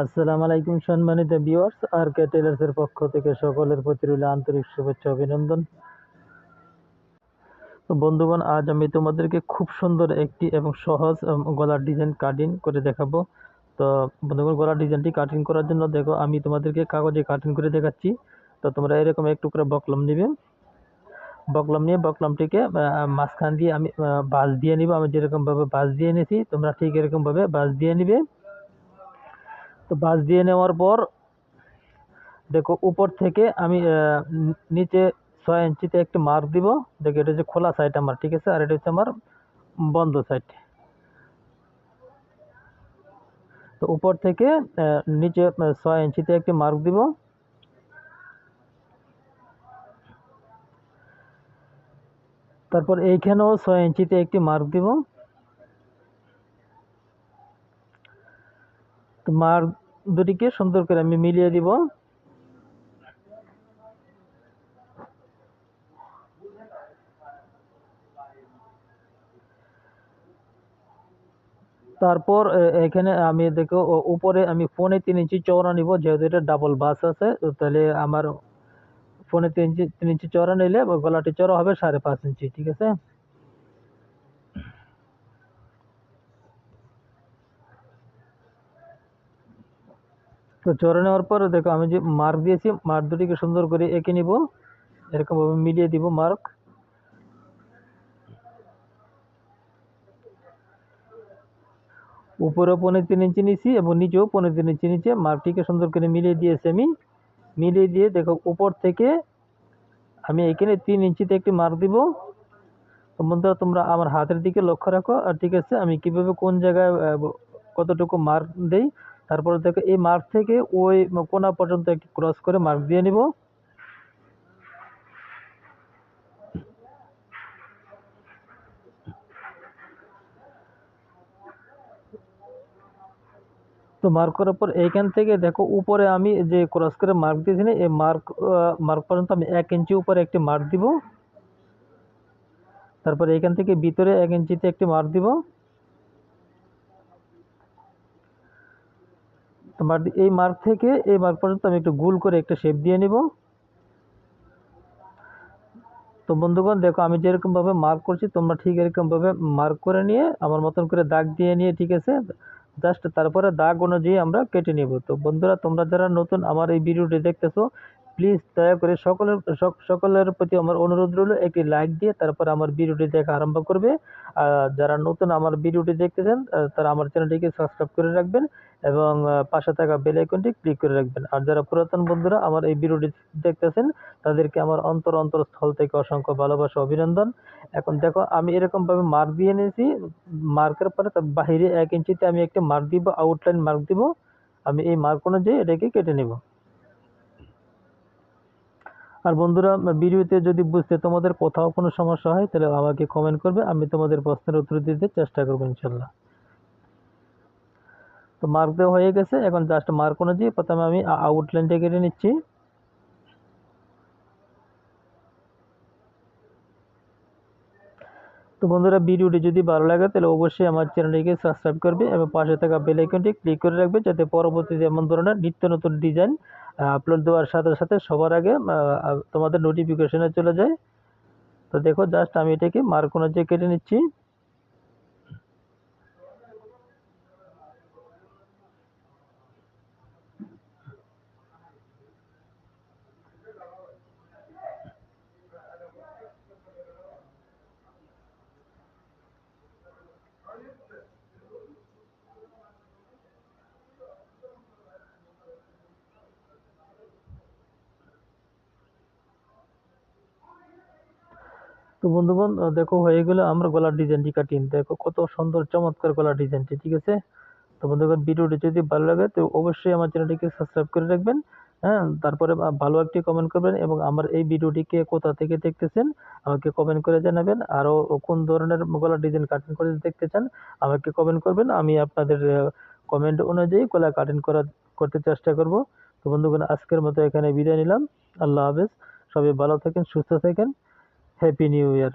আসসালামু আলাইকুম সম্মানিত ভিউয়ার্স, আর কে টেলার্সের পক্ষ থেকে সকলের প্রতি রইল আন্তরিক শুভেচ্ছা, অভিনন্দন। তো বন্ধুগণ, আজ আমি তোমাদেরকে খুব সুন্দর একটি এবং সহজ গলার ডিজাইন কাটিং করে দেখাবো। তো বন্ধুগণ, গলার ডিজাইনটি কাটিং করার জন্য দেখো, আমি তোমাদেরকে কাগজে কাটিং করে দেখাচ্ছি। তো তোমরা এরকম এক টুকরা বকলম নেবে। বকলম নিয়ে বকলমটিকে মাঝখান দিয়ে আমি বাঁশ দিয়ে নিব। আমি যেরকমভাবে বাঁশ দিয়ে নিয়েছি তোমরা ঠিক এরকমভাবে বাঁশ দিয়ে নিবে। তো বাঁশ দিয়ে নেওয়ার পর, দেখো উপর থেকে আমি নিচে ছয় ইঞ্চিতে একটি মার্ক দিব। দেখো এটা হচ্ছে খোলা সাইড আমার, ঠিক আছে? আর এটা হচ্ছে আমার বন্ধ সাইড তো উপর থেকে নিচে ছয় ইঞ্চিতে একটি মার্ক দিব। তারপর এইখানেও ছয় ইঞ্চিতে একটি মার্ক দিব। মার্ক দুটিকে সুন্দর করে আমি মিলিয়ে দিব। তারপর এখানে আমি দেখো উপরে আমি ফোনে তিন ইঞ্চি চওড়া নিব, যেহেতু এটা ডাবল বাস আছে তাহলে আমার ফোনে তিন ইঞ্চি তিন ইঞ্চি চওড়া নিলে গলাটি চওড়া হবে সাড়ে পাঁচ ইঞ্চি, ঠিক আছে? তো চওড়া নেওয়ার পর দেখো আমি যে মার্ক দিয়েছি মার্ক দুটিকে সুন্দর করে এঁকে নিব। এরকমভাবে মিলিয়ে দিব মার্ক উপরে পনেরো তিন ইঞ্চি নিয়েছি এবং নিচেও পনেরো তিন ইঞ্চি নিচে মার্কটিকে সুন্দর করে মিলিয়ে দিয়েছি আমি। মিলিয়ে দিয়ে দেখো উপর থেকে আমি এখানে তিন ইঞ্চিতে একটি মার্ক দিব। বন্ধুরা, তোমরা আমার হাতের দিকে লক্ষ্য রাখো। আর ঠিক আছে, আমি কীভাবে কোন জায়গায় কতটুকু মার্ক দেই? তারপরে দেখো এই মার্ক থেকে ওই কোনা পর্যন্ত একটি ক্রস করে মার্ক দিয়ে নিব। তো মার্ক করার পর এইখান থেকে দেখো উপরে আমি যে ক্রস করে মার্ক দিয়েছি না, এই মার্ক মার্ক পর্যন্ত আমি এক ইঞ্চি উপরে একটি মার্ক দিব। তারপর এইখান থেকে ভিতরে এক ইঞ্চিতে একটি মার্ক দিব। দি- এই মার্ক থেকে, এই মার্ক পর্যন্ত আমি একটু গুল করে একটা শেপ দিয়ে নিব। তো বন্ধুগণ, দেখো, আমি যেরকমভাবে মার্ক করছি, তোমরা ঠিক এরকমভাবে মার্ক করে নিয়ে, আমার মতন করে দাগ দিয়ে নিয়ে, ঠিক আছে? জাস্ট তারপরে দাগ অনুযায়ী আমরা কেটে নেব। তো বন্ধুরা, তোমরা যারা নতুন আমার এই ভিডিওটি দেখতেছো প্লিজ দয়া করে সকলের সকলের প্রতি আমার অনুরোধ রইল একটি লাইক দিয়ে তারপর আমার ভিডিওটি দেখা আরম্ভ করবে। আর যারা নতুন আমার ভিডিওটি দেখতেছেন আহ, তারা আমার চ্যানেলটিকে সাবস্ক্রাইব করে রাখবেন এবং পাশে থাকা বেল আইকনটি ক্লিক করে রাখবেন। আর যারা পুরাতন বন্ধুরা আমার এই ভিডিওটি দেখতেছেন তাদেরকে আমার অন্তর অন্তরস্থল থেকে অসংখ্য ভালোবাসা অভিনন্দন। এখন দেখো আমি এরকমভাবে মার্ক দিয়ে নিয়েছি। মার্কের পরে তার বাহিরে এক ইঞ্চিতে আমি একটি মার্ক দিব আউটলাইন মার্ক দিব। আমি এই মার্ক অনুযায়ী এটাকে কেটে নেব। আর বন্ধুরা, ভিডিওতে যদি বুঝতে তোমাদের কোথাও কোনো সমস্যা হয়, তাহলে আমাকে কমেন্ট করবে, আমি তোমাদের প্রশ্নের উত্তর দিতে চেষ্টা করব ইনশাল্লাহ। তো মার্ক দেওয়া হয়ে গেছে, এখন জাস্ট মার্ক অনুযায়ী প্রথমে আমি আউটলাইনটা কেটে নিচ্ছি। তো বন্ধুরা, ভিডিওটি যদি ভালো লাগে, তাহলে অবশ্যই আমার চ্যানেলটিকে সাবস্ক্রাইব করবে এবং পাশে থাকা বেল আইকনটি ক্লিক করে রাখবে, যাতে পরবর্তীতে এমন ধরনের নিত্য নতুন ডিজাইন আপলোড দেওয়ার সাথে সাথে সবার আগে তোমাদের নোটিফিকেশনে চলে যায়। তো দেখো জাস্ট আমি এটাকে মার্কোনা যে কেটে নিচ্ছি। তো বন্ধুগণ দেখো হয়ে গেলে আমরা গলার ডিজাইনটি কাটিং দেখো কত সুন্দর, চমৎকার গলার ডিজাইনটি ঠিক আছে? তো বন্ধুগণ ভিডিওটি যদি ভালো লাগে, তো অবশ্যই আমার চ্যানেলটিকে সাবস্ক্রাইব করে রাখবেন হ্যাঁ? তারপরে ভালো একটি কমেন্ট করবেন এবং আমার এই ভিডিওটিকে কোথা থেকে দেখতেছেন, আমাকে কমেন্ট করে জানাবেন। আরও কোন ধরনের গলার ডিজাইন কাটিং করে দেখতে চান, আমাকে কমেন্ট করবেন। আমি আপনাদের কমেন্ট অনুযায়ী গলা কাটিং করা, করতে চেষ্টা করব। তো বন্ধুগণ আজকের মতো এখানে বিদায় নিলাম। আল্লাহ হাফেজ। সবাই ভালো থাকেন, সুস্থ থাকেন। happy new year.